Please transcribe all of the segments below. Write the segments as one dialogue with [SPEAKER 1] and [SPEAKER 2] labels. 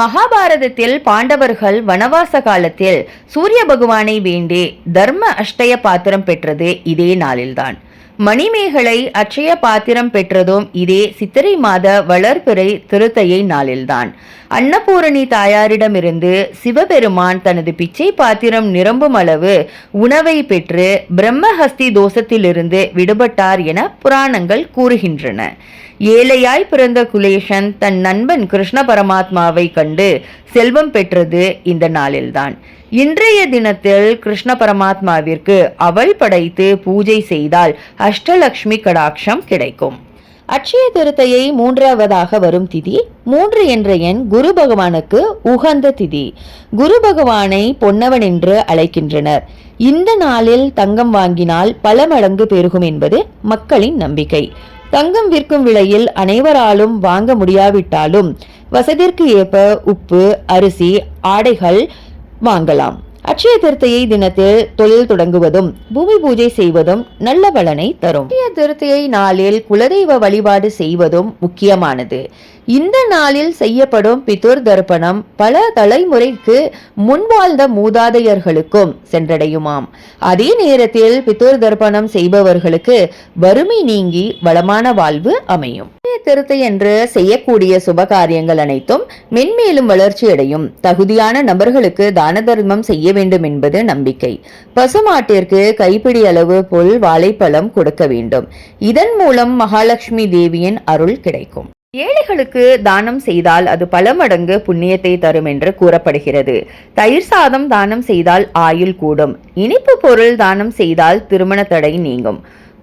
[SPEAKER 1] மகாபாரதத்தில் பாண்டவர்கள் வனவாச காலத்தில் சூரிய பகவானை வேண்டி தர்ம அஷ்டய பாத்திரம் பெற்றது இதே நாளில்தான். மணிமேகலை அச்சய பாத்திரம் பெற்றதும் இதே சித்திரை மாத வளர்பிறை திருத்தையை நாளில்தான். அன்னபூரணி தாயாரிடமிருந்து சிவபெருமான் தனது பிச்சை பாத்திரம் நிரம்பும் அளவு உணவை பெற்று பிரம்மஹஸ்தி தோஷத்திலிருந்து விடுபட்டார் என புராணங்கள் கூறுகின்றன. ஏழையாய் பிறந்த குலேஷன் தன் நண்பன் கிருஷ்ண பரமாத்மாவை கண்டு செல்வம் பெற்றது இந்த நாளில்தான். இன்றைய தினத்தில் கிருஷ்ண பரமாத்மாவிற்கு அவள் படைத்து பூஜை செய்தால் அஷ்டலக்ஷ்மி கடாட்சம் கிடைக்கும். அட்சய திருத்தையை மூன்றாவதாக வரும் திதி மூன்று என்ற எண் குரு பகவானுக்கு உகந்த திதி. குரு பகவானை பொன்னவன் என்று அழைக்கின்றனர். இந்த நாளில் தங்கம் வாங்கினால் பல மடங்கு பெருகும் என்பது மக்களின் நம்பிக்கை. தங்கம் விற்கும் விலையில் அனைவராலும் வாங்க முடியாவிட்டாலும் வசதிற்கு ஏற்ப உப்பு அரிசி ஆடைகள் வாங்கலாம். அட்சய திருத்தையை தினத்தில் தொழில் தொடங்குவதும் பூமி பூஜை செய்வதும் நல்ல பலனை தரும். அட்சய திருத்தையை நாளில் குலதெய்வ வழிபாடு செய்வதும் முக்கியமானது. இந்த நாளில் செய்யப்படும் பிதுர் தர்ப்பணம் பல தலைமுறைக்கு முன்வாழ்ந்த மூதாதையர்களுக்கும் சென்றடையுமாம். அதே நேரத்தில் பிதுர் தர்ப்பணம் செய்பவர்களுக்கு வறுமை நீங்கி வளமான வாழ்வு அமையும். திருத்தை என்று செய்யக்கூடிய சுபகாரியங்கள் அனைத்தும் மென்மேலும் வளர்ச்சியடையும் தகுதியான நபர்களுக்கு தான தர்மம் செய்ய வேண்டும் என்பது நம்பிக்கை. பசுமாட்டிற்கு கைப்பிடி அளவு புல் வாழைப்பழம் கொடுக்க வேண்டும். இதன் மூலம் மகாலட்சுமி தேவியின் அருள் கிடைக்கும். ஏழைகளுக்கு தானம் செய்தால் அது பல மடங்கு புண்ணியத்தை தரும் என்று கூறப்படுகிறது. தயிர் சாதம் தானம் செய்தால் ஆயுள் கூடும். இனிப்பு பொருள் தானம் செய்தால் திருமண தடை நீங்கும்.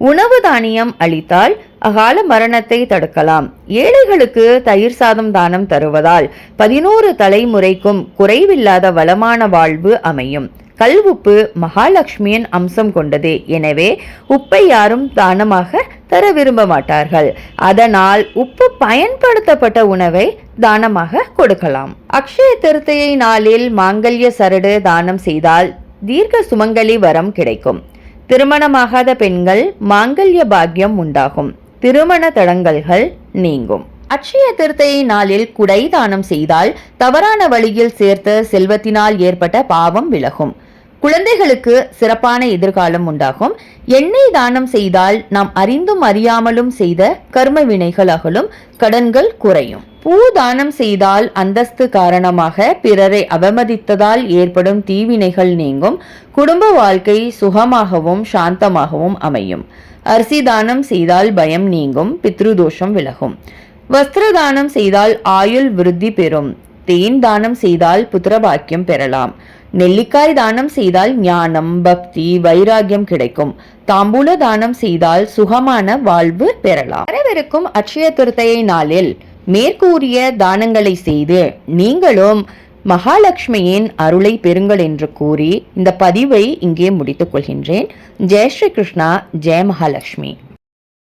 [SPEAKER 1] உணவு தானியம் அளித்தால் அகால மரணத்தை தடுக்கலாம். ஏழைகளுக்கு தயிர் சாதம் தானம் தருவதால் பதினோரு தலைமுறைக்கும் குறைவில்லாத வளமான வாழ்வு அமையும். கல் உப்பு மகாலட்சுமியின் அம்சம் கொண்டது. எனவே உப்பை யாரும் தானமாக தர விரும்ப மாட்டார்கள். அதனால் உப்பு பயன்படுத்தப்பட்ட உணவை தானமாக கொடுக்கலாம். அக்ஷய திருத்தையை நாளில் மாங்கல்ய சரடு தானம் செய்தால் தீர்க்க சுமங்கலி வரம் கிடைக்கும். திருமணமாகாத பெண்கள் மாங்கல்ய பாக்கியம் உண்டாகும். திருமண தடங்கல்கள் நீங்கும். அட்சய திருத்தையை நாளில் குடை தானம் செய்தால் தவறான வழியில் சேர்த்த செல்வத்தினால் ஏற்பட்ட பாவம் விலகும். குழந்தைகளுக்கு சிறப்பான எதிர்காலம் உண்டாகும். எண்ணெய் தானம் செய்தால் நாம் அறிந்தும் அறியாமலும் செய்த கர்ம வினைகள் அகலும் கடன்கள் குறையும். பூ தானம் செய்தால் அந்தஸ்து காரணமாக பிறரை அவமதித்ததால் ஏற்படும் தீவினைகள் நீங்கும். குடும்ப வாழ்க்கை சுகமாகவும் சாந்தமாகவும் அமையும். அரிசி தானம் செய்தால் பயம் நீங்கும் பித்ருதோஷம் விலகும். வஸ்திர தானம் செய்தால் ஆயுள் விருத்தி பெறும். தேன் தானம் செய்தால் புத்திரபாக்கியம் பெறலாம். நெல்லிக்காய் தானம் செய்தால் ஞானம் பக்தி வைராகியம் கிடைக்கும். தாம்பூல தானம் செய்தால் சுகமான வாழ்வு பெறலாம். வரவிருக்கும் அட்சய துர்த்தையை நாளில் மேற்கூறிய தானங்களை செய்து நீங்களும் மகாலட்சுமியின் அருளை பெறுங்கள் என்று கூறி இந்த பதிவை இங்கே முடித்துக் கொள்கின்றேன். ஜெய் ஸ்ரீ கிருஷ்ணா ஜெய மகாலட்சுமி.